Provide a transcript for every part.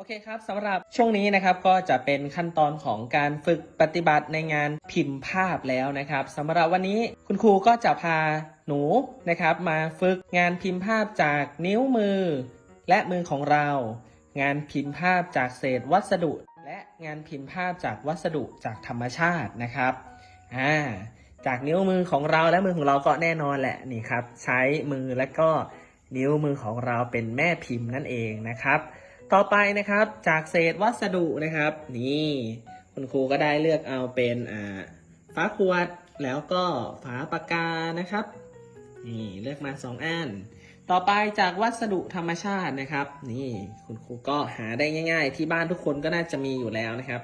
โอเคครับสำหรับช่วงนี้นะครับก็จะเป็นขั้นตอนของการฝึกปฏิบัติในงานพิมพ์ภาพแล้วนะครับสำหรับวันนี้คุณครูก็จะพาหนูนะครับ มาฝึกงานพิมพ์ภาพจากนิ้วมือ และมือของเรา งานพิมพ์ภาพจากเศษวัสดุ และงานพิมพ์ภาพจากวัสดุจากธรรมชาตินะครับอ่าจากนิ้วมือของเราและมือของเราก็แน่นอนแหละนี่ครับ ใช้มือและก็นิ้วมือของเราเป็นแม่พิมพ์นั่นเองนะครับ ต่อไปนะครับจากเศษวัสดุนะครับ นี่ คุณครูก็ได้เลือกเอาเป็นอ่าฝาขวดแล้วก็ฝาปากกานะครับนี่เลือกมาสองอันต่อไปจากวัสดุธรรมชาตินะครับ นี่คุณครูก็หาได้ง่าย ๆ ที่บ้านทุกคนก็น่าจะมีอยู่แล้วนะครับ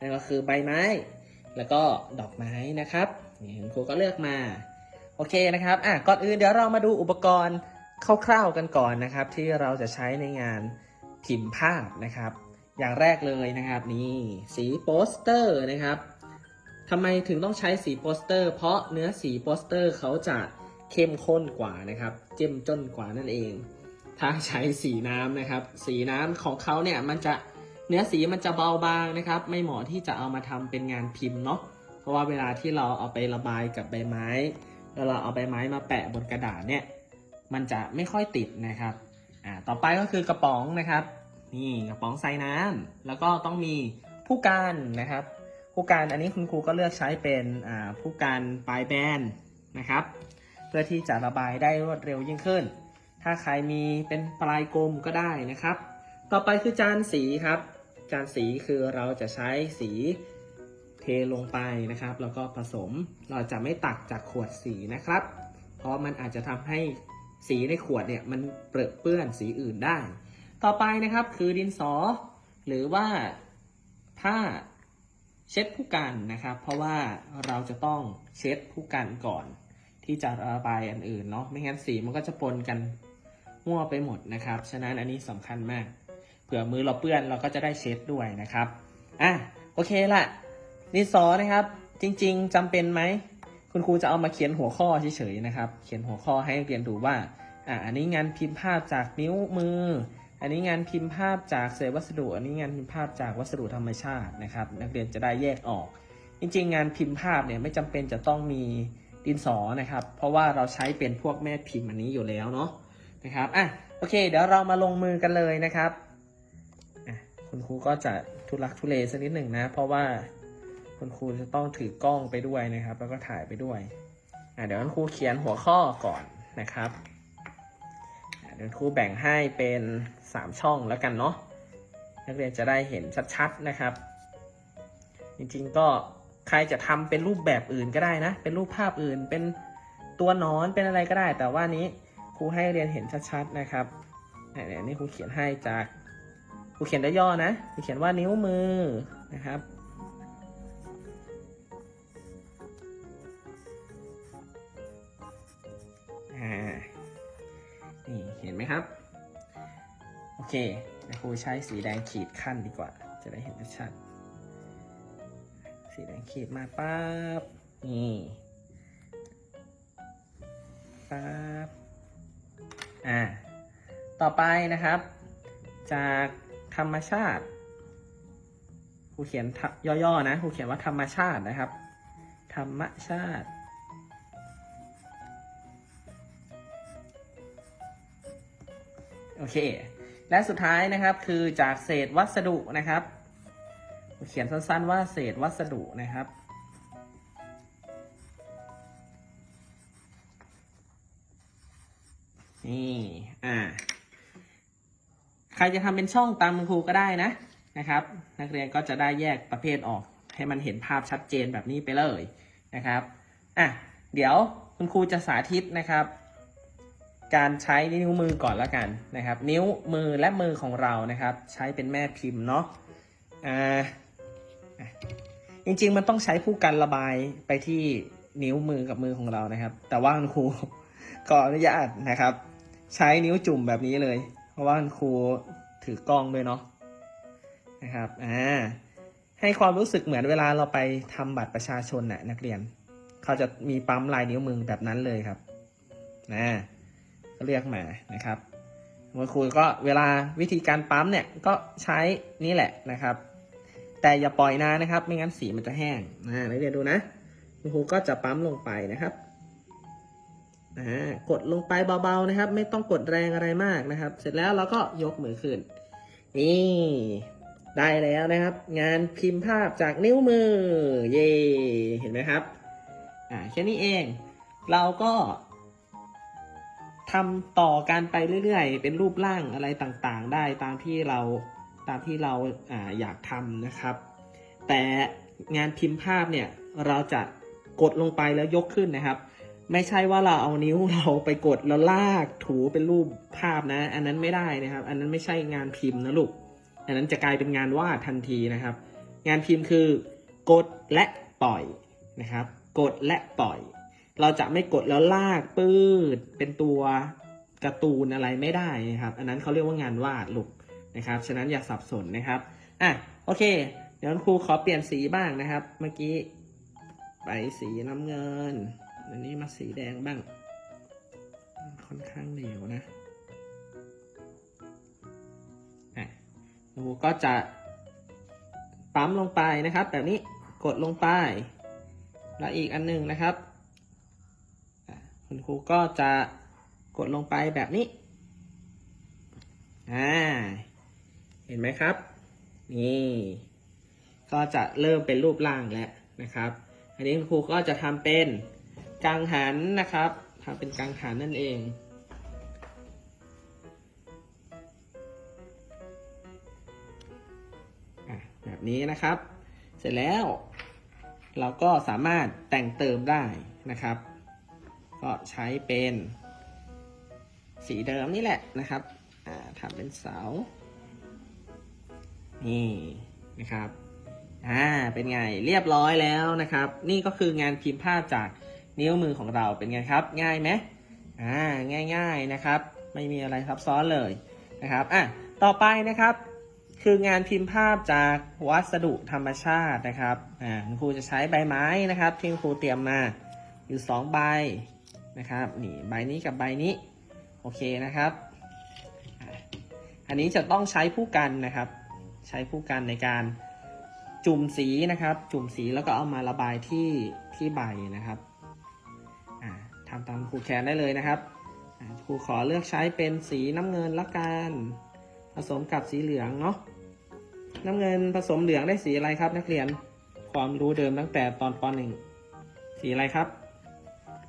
นั่นก็คือใบไม้ แล้วก็ดอกไม้นะครับนี่คุณครูก็เลือกมาโอเคนะครับอะก่อนอื่นเดี๋ยวเรามาดูอุปกรณ์คร่าวๆกันก่อนนะครับ ที่เราจะใช้ในงาน พิมพ์ภาพนะครับ อย่างแรกเลยนะครับนี่สีโปสเตอร์นะครับทำไมถึงต้องใช้สีโปสเตอร์ เพราะเนื้อสีโปสเตอร์เขาจะเข้มข้นกว่านะครับ เจ้มจนกว่านั่นเอง ถ้าใช้สีน้ำนะครับ สีน้ำของเขาเนี่ยมันจะเนื้อสีมันจะเบาบางนะครับ ไม่เหมาะที่จะเอามาทำเป็นงานพิมพ์เนาะเพราะว่าเวลาที่เราเอาไประบายกับใบไม้ แล้วเราเอาใบไม้มาแปะบนกระดาษเนี่ย มันจะไม่ค่อยติดนะครับ อ่าต่อไปก็คือกระป๋องนะครับ นี่กระป๋องใส่น้ำแล้วก็ต้องมีผู้การนะครับ ผู้การอันนี้คุณครูก็เลือกใช้เป็นอ่าผู้การปลายแบนนะครับ เพื่อที่จะระบายได้รวดเร็วยิ่งขึ้น ถ้าใครมีเป็นปลายกลมก็ได้นะครับ ต่อไปคือจานสีครับ จานสีคือเราจะใช้สีเทลงไปนะครับ แล้วก็ผสมเราจะไม่ตักจากขวดสีนะครับ เพราะมันอาจจะทำให้ สีในขวดเนี่ยมันเปรอะเปื้อนสีอื่นได้ ต่อไปนะครับคือดินสอ หรือว่าผ้าเช็ดผู้กันนะครับ เพราะว่าเราจะต้องเช็ดผู้กันก่อน ที่จะระบายอันอื่นเนาะไม่งั้นสีมันก็จะปนกันมั่วไปหมดนะครับ ฉะนั้นอันนี้สำคัญมาก เผื่อมือเราเปื้อนเราก็จะได้เช็ดด้วยนะครับอะโอเคละดินสอนะครับ จริง ๆจำเป็นไหม คุณครูจะเอามาเขียนหัวข้อเฉยๆนะครับ เขียนหัวข้อให้นักเรียนดูว่าอ่าอันนี้งานพิมพ์ภาพจากนิ้วมือ อันนี้งานพิมพ์ภาพจากเศษวัสดุ อันนี้งานพิมพ์ภาพจากวัสดุธรรมชาตินะครับ นักเรียนจะได้แยกออก จริงๆ งานพิมพ์ภาพเนี่ยไม่จำเป็นจะต้องมีดินสอนะครับ เพราะว่าเราใช้เป็นพวกแม่พิมพ์อันนี้อยู่แล้วเนาะนะครับอะโอเค เดี๋ยวเรามาลงมือกันเลยนะครับคุณครูก็จะทุลักทุเลสักนิดหนึ่งนะ เพราะว่า คุณครูจะต้องถือกล้องไปด้วยนะครับ แล้วก็ถ่ายไปด้วยอะเดี๋ยวคุณครูเขียนหัวข้อก่อนนะครับเดี๋ยวครูแบ่งให้เป็น 3 ช่องแล้วกันเนาะนักเรียนจะได้เห็นชัดๆนะครับ จริงๆก็ใครจะทำเป็นรูปแบบอื่นก็ได้นะ เป็นรูปภาพอื่นเป็นตัวนอนเป็นอะไรก็ได้ แต่ว่านี้ครูให้เรียนเห็นชัดๆนะครับเนี่ยนี่ครูเขียนให้จากครูเขียนได้ย่อนะครูเขียนว่านิ้วมือนะครับ เคเดี๋ยวครูใช้สีแดงขีดขั้นดีกว่า จะได้เห็นชัด สีแดงขีดมาปั๊บ นี่ปั๊บ อ่า ต่อไปนะครับ จากธรรมชาติครูเขียนย่อๆนะครูเขียนว่าธรรมชาตินะครับ ธรรมชาติ โอเค และสุดท้ายนะครับคือจากเศษวัสดุนะครับ เขียนสั้นๆว่าเศษวัสดุนะครับ นี่ อ่า ใครจะทำเป็นช่องตามคุณครูก็ได้นะนะครับ นักเรียนก็จะได้แยกประเภทออก ให้มันเห็นภาพชัดเจนแบบนี้ไปเลยนะครับ อะ เดี๋ยวคุณครูจะสาธิตนะครับ การใช้นิ้วมือก่อนละกันนะครับ นิ้วมือและมือของเรานะครับ ใช้เป็นแม่พิมพ์เนาะอ่าจริงๆมันต้องใช้ผู้กันระบายไปที่นิ้วมือกับมือของเรานะครับ แต่ว่าคุณครูขออนุญาตนะครับ ใช้นิ้วจุ่มแบบนี้เลย เพราะว่าคุณครูถือกล้องด้วยเนาะนะครับอ่าให้ความรู้สึกเหมือนเวลาเราไปทำบัตรประชาชนน่ะนักเรียน เขาจะมีปั๊มลายนิ้วมือแบบนั้นเลยครับนะ ก็เลือกมานะครับคุณครูก็เวลาวิธีการปั๊มเนี่ยก็ใช้นี่แหละนะครับ แต่อย่าปล่อยนานนะครับ ไม่งั้นสีมันจะแห้งนะนักเรียนดูนะคุณครูก็จะปั๊มลงไปนะครับอ่ากดลงไปเบาๆนะครับ ไม่ต้องกดแรงอะไรมากนะครับ เสร็จแล้วเราก็ยกมือขึ้น นี่ได้แล้วนะครับ งานพิมพ์ภาพจากนิ้วมือ เย่เห็นไหมครับอ่าแค่นี้เอง เราก็ ทำต่อการไปเรื่อยๆ เป็นรูปร่างอะไรต่างๆ ได้ตามที่เราตามที่เราอาอยากทำนะครับ แต่งานพิมพ์ภาพเนี่ยเราจะกดลงไปแล้วยกขึ้นนะครับ ไม่ใช่ว่าเราเอานิ้วเราไปกดแล้วลากถูเป็นรูปภาพนะ อันนั้นไม่ได้นะครับ อันนั้นไม่ใช่งานพิมพ์นะลูกอันนั้นจะกลายเป็นงานวาดทันทีนะครับ งานพิมพ์คือกดและปล่อยนะครับ กดและปล่อย เราจะไม่กดแล้วลากปื้ดเป็นตัวการ์ตูนอะไรไม่ได้นะครับ อันนั้นเขาเรียกว่างานวาดลูกนะครับ ฉะนั้นอย่าสับสนนะครับ อะ โอเค เดี๋ยวครูขอเปลี่ยนสีบ้างนะครับ เมื่อกี้ไปสีน้ำเงิน อันนี้มาสีแดงบ้าง ค่อนข้างเหลวนะ อะครูก็จะปั๊มลงไปนะครับ แบบนี้ กดลงไป แล้วอีกอันหนึ่งนะครับ คุณครูก็จะกดลงไปแบบนี้ อ่า เห็นไหมครับ นี่ ก็จะเริ่มเป็นรูปร่างแล้วนะครับ อันนี้คุณครูก็จะทำเป็นกังหันนะครับทำเป็นกังหันนั่นเองแบบนี้นะครับ เสร็จแล้ว เราก็สามารถแต่งเติมได้นะครับ ก็ใช้เป็นสีเดิมนี่แหละนะครับทำเป็นเสา นี่นะครับ อ่า เป็นไง เรียบร้อยแล้วนะครับ นี่ก็คืองานพิมพ์ภาพจากนิ้วมือของเราเป็นไงครับ ง่ายไหมอ่า ง่ายๆนะครับ ไม่มีอะไรซับซ้อนเลยนะครับ อะ ต่อไปนะครับ คืองานพิมพ์ภาพจากวัสดุธรรมชาตินะครับ อ่าคุณครูจะใช้ใบไม้นะครับ ที่คุณครูเตรียมมาอยู่สองใบ นะครับนี่ใบนี้กับใบนี้โอเคนะครับ อันนี้จะต้องใช้ผู้กันนะครับ ใช้ผู้กันในการจุ่มสีนะครับ จุ่มสีแล้วก็เอามาระบายที่ที่ใบนะครับทำตามครูแคนได้เลยนะครับครูขอเลือกใช้เป็นสีน้ำเงินละกันผสมกับสีเหลืองเนาะน้ำเงินผสมเหลืองได้สีอะไรครับ นักเรียนความรู้เดิมตั้งแต่ตอนป .1 สีอะไรครับ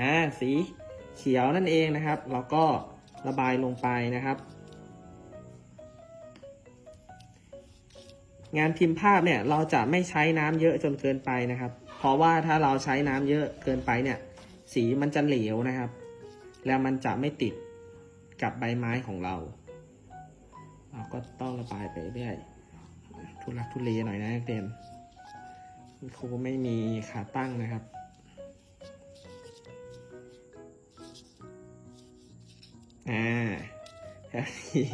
อ่าสีเขียวนั่นเองนะครับเราก็ระบายลงไปนะครับ งานพิมพ์ภาพเนี่ยเราจะไม่ใช้น้ำเยอะจนเกินไปนะครับ เพราะว่าถ้าเราใช้น้ำเยอะเกินไปเนี่ย สีมันจะเหลวนะครับ แล้วมันจะไม่ติดกับใบไม้ของเรา เราก็ต้องระบายไปเรื่อยทุลักทุเลหน่อยนะนักเรียนครูไม่มีขาตั้งนะครับ อ่าแบบนี้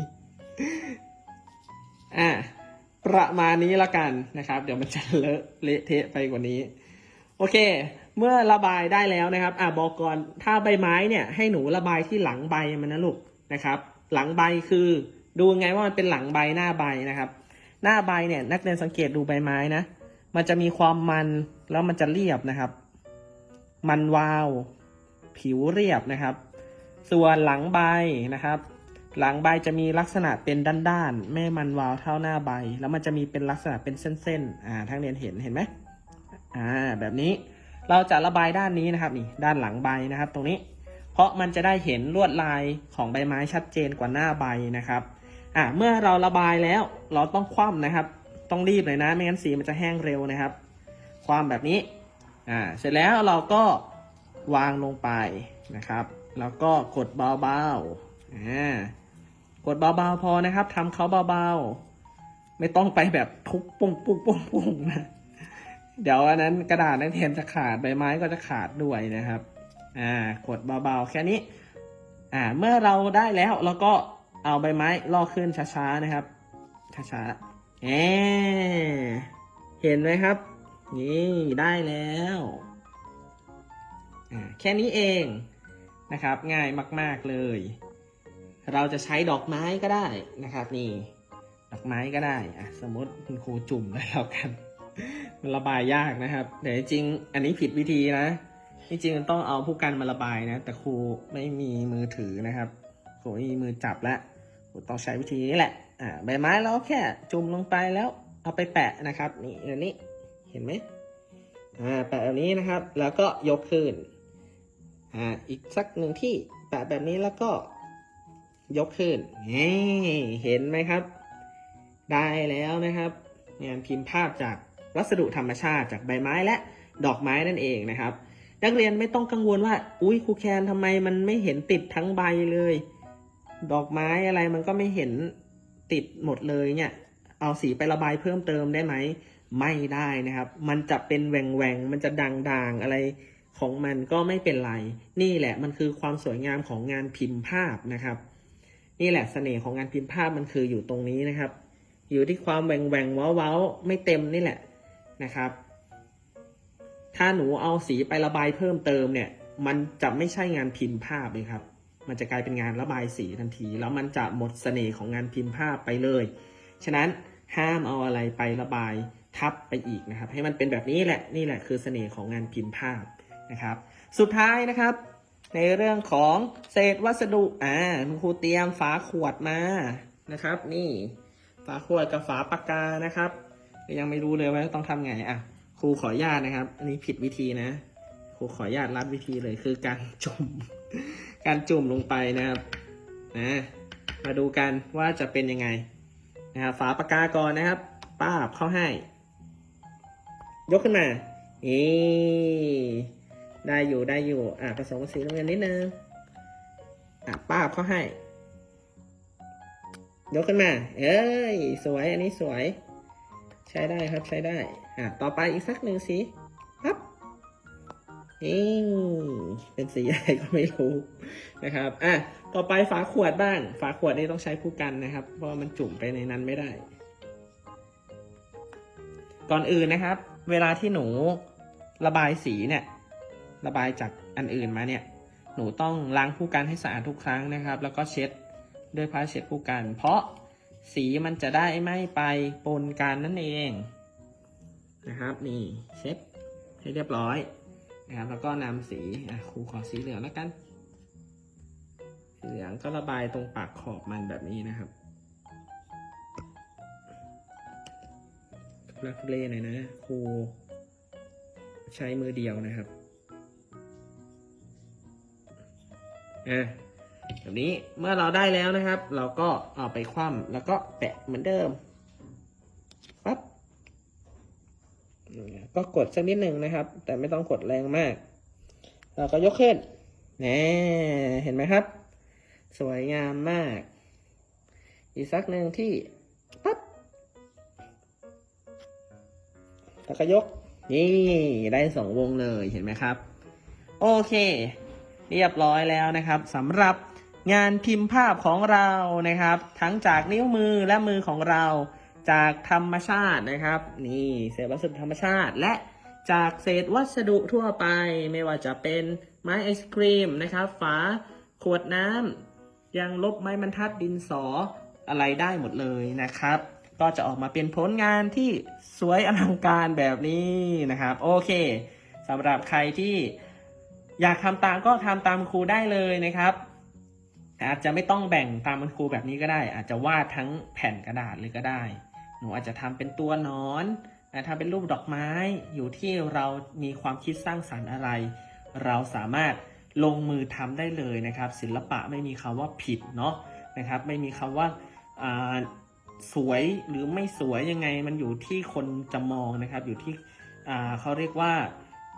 อ่าประมาณนี้ละกันนะครับ เดี๋ยวมันจะเลอะเละเทะไปกว่านี้ โอเค เมื่อระบายได้แล้วนะครับ อ่าบอกก่อนถ้าใบไม้เนี่ยให้หนูระบายที่หลังใบมันนะลูกนะครับ หลังใบคือดูไงว่ามันเป็นหลังใบหน้าใบนะครับ หน้าใบเนี่ยนักเรียนสังเกตดูใบไม้นะ มันจะมีความมันแล้วมันจะเรียบนะครับ มันวาว ผิวเรียบนะครับ ส่วนหลังใบนะครับ หลังใบจะมีลักษณะเป็นด้านๆไม่มันวาวเท่าหน้าใบ แล้วมันจะมีเป็นลักษณะเป็นเส้นๆ อ่าทั้งเรียนเห็นเห็นไหมอ่าแบบนี้เราจะระบายด้านนี้นะครับนี่ด้านหลังใบนะครับ ตรงนี้ เพราะมันจะได้เห็นลวดลายของใบไม้ชัดเจนกว่าหน้าใบนะครับอ่าเมื่อเราระบายแล้วเราต้องคว่ำนะครับ ต้องรีบเลยนะ ไม่งั้นสีมันจะแห้งเร็วนะครับ คว่ำแบบนี้อ่าเสร็จแล้วเราก็วางลงไปนะครับ แล้วก็กดเบาๆอ่ากดเบาๆพอนะครับทำเขาเบาๆ ไม่ต้องไปแบบทุบปุ้งปุ้งปุ้งปุ้งนะเดี๋ยวอันนั้นกระดาษนักเรียนจะขาดใบไม้ก็จะขาดด้วยนะครับ อ่ากดเบาๆ แค่นี้ อ่า เมื่อเราได้แล้วเราก็เอาใบไม้ลอกขึ้นช้าๆนะครับ ช้าๆเอเห็นไหมครับ นี่ได้แล้ว อ่า แค่นี้เอง นะครับ ง่ายมาก ๆเลย เราจะใช้ดอกไม้ก็ได้นะครับนี่ ดอกไม้ก็ได้อะสมมติคุณครูจุ่มแล้วแล้วกัน มันระบายยากนะครับแต่จริงอันนี้ผิดวิธีนะจริงมันต้องเอาผู้กันมาระบายนะ แต่ครูไม่มีมือถือนะครับครูไม่มีมือจับแล้วครูต้องใช้วิธีนี้แหละอ่าใบไม้เราแค่จุ่มลงไปแล้วเอาไปแปะนะครับ นี่อันนี้เห็นไหมอ่าแปะแบบนี้นะครับ แล้วก็ยกขึ้น อ่าอีกสักหนึ่งที่แปะแบบนี้แล้วก็ยกขึ้นนี่เห็นไหมครับ ได้แล้วนะครับ งานพิมพ์ภาพจากวัสดุธรรมชาติจากใบไม้และดอกไม้นั่นเองนะครับ นักเรียนไม่ต้องกังวลว่า อุ้ยครูแคนทำไมมันไม่เห็นติดทั้งใบเลย ดอกไม้อะไรมันก็ไม่เห็นติดหมดเลยเนี่ย เอาสีไประบายเพิ่มเติมได้ไหม ไม่ได้นะครับ มันจะเป็นแหว่งแหวงมันจะด่างๆอะไร ของมันก็ไม่เป็นไร นี่แหละมันคือความสวยงามของงานพิมพ์ภาพนะครับ นี่แหละเสน่ห์ของงานพิมพ์ภาพมันคืออยู่ตรงนี้นะครับ อยู่ที่ความแหวงแหวงเว้าเว้าไม่เต็มนี่แหละนะครับ ถ้าหนูเอาสีไประบายเพิ่มเติมเนี่ย มันจะไม่ใช่งานพิมพ์ภาพเลยครับ มันจะกลายเป็นงานระบายสีทันที แล้วมันจะหมดเสน่ห์ของงานพิมพ์ภาพไปเลย ฉะนั้นห้ามเอาอะไรไประบายทับไปอีกนะครับ ให้มันเป็นแบบนี้แหละนี่แหละคือเสน่ห์ของงานพิมพ์ภาพ นะครับ สุดท้ายนะครับ ในเรื่องของเศษวัสดุ อ่าคุณครูเตรียมฝาขวดมานะครับ นี่ฝาขวดกับฝาปากกานะครับ ยังไม่รู้เลยว่าต้องทำไงอะครูขออนุญาตนะครับ อันนี้ผิดวิธีนะ ครูขออนุญาตรัดวิธีเลยคือการจุ่ม การจุ่มลงไปนะครับนะมาดูกันว่าจะเป็นยังไงนะครับฝาปากกาก่อนนะครับ ป้าบเข้าให้ ยกขึ้นมานี่ ได้อยู่ได้อยู่ อะผสมกับสีน้ำเงินนิดนึง อะป้าบเขาให้ ยกขึ้นมา เอ้ย สวย อันนี้สวย ใช้ได้ครับใช้ได้ อะต่อไปอีกสักหนึ่งสีปั๊บนี่เป็นสีอะไรก็ไม่รู้นะครับ อะ ต่อไปฝาขวดบ้าง ฝาขวดนี่ต้องใช้ผู้กันนะครับ เพราะมันจุ่มไปในนั้นไม่ได้ ก่อนอื่นนะครับ เวลาที่หนูระบายสีเนี่ย ระบายจากอันอื่นมาเนี่ย หนูต้องล้างผู้กันให้สะอาดทุกครั้งนะครับ แล้วก็เช็ดด้วยผ้าเช็ดผู้กัน เพราะสีมันจะได้ไม่ไปปนกันนั่นเองนะครับนี่เช็ดให้เรียบร้อยนะครับ แล้วก็นำสีอะครูขอสีเหลืองแล้วกันสีเหลืองก็ระบายตรงปากขอบมันแบบนี้นะครับทุลักทุเลหน่อยนะครูใช้มือเดียวนะครับ อะแบบนี้เมื่อเราได้แล้วนะครับ เราก็เอาไปคว่ำแล้วก็แปะเหมือนเดิมปั๊บก็กดสักนิดหนึ่งนะครับ แต่ไม่ต้องกดแรงมาก เราก็ยกขึ้นแน่เห็นไหมครับ สวยงามมาก อีกสักหนึ่งที่ปั๊บแล้วก็ยกนี่ได้สองวงเลยเห็นไหมครับ โอเค เรียบร้อยแล้วนะครับสำหรับงานพิมพ์ภาพของเรานะครับ ทั้งจากนิ้วมือและมือของเรา จากธรรมชาตินะครับ นี่เศษวัสดุธรรมชาติ และจากเศษวัสดุทั่วไป ไม่ว่าจะเป็นไม้ไอศครีมนะครับฝาขวดน้ำยางลบไม้บรรทัดดินสออะไรได้หมดเลยนะครับ ก็จะออกมาเป็นผลงานที่สวยอลังการแบบนี้นะครับ โอเคสำหรับใครที่ อยากทำตามก็ทำตามครูได้เลยนะครับ อาจจะไม่ต้องแบ่งตามครูแบบนี้ก็ได้ อาจจะวาดทั้งแผ่นกระดาษเลยก็ได้ หนูอาจจะทำเป็นตัวนอนทำเป็นรูปดอกไม้อยู่ที่เรามีความคิดสร้างสรรค์อะไร เราสามารถลงมือทำได้เลยนะครับ ศิลปะไม่มีคำว่าผิดเนาะนะครับ ไม่มีคำว่าอ่าสวยหรือไม่สวยยังไงมันอยู่ที่คนจะมองนะครับ อยู่ที่เขาเรียกว่า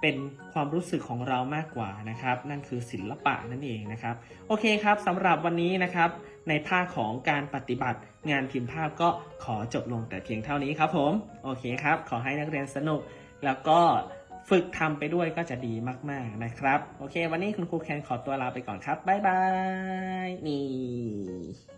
เป็นความรู้สึกของเรามากกว่านะครับ นั่นคือศิลปะนั่นเองนะครับ โอเคครับสำหรับวันนี้นะครับ ในภาคของการปฏิบัติงานพิมพ์ภาพก็ขอจบลงแต่เพียงเท่านี้ครับผม โอเคครับ ขอให้นักเรียนสนุก แล้วก็ฝึกทำไปด้วยก็จะดีมาก ๆนะครับ โอเค วันนี้คุณครูแคนขอตัวลาไปก่อนครับบ๊ายบายนี่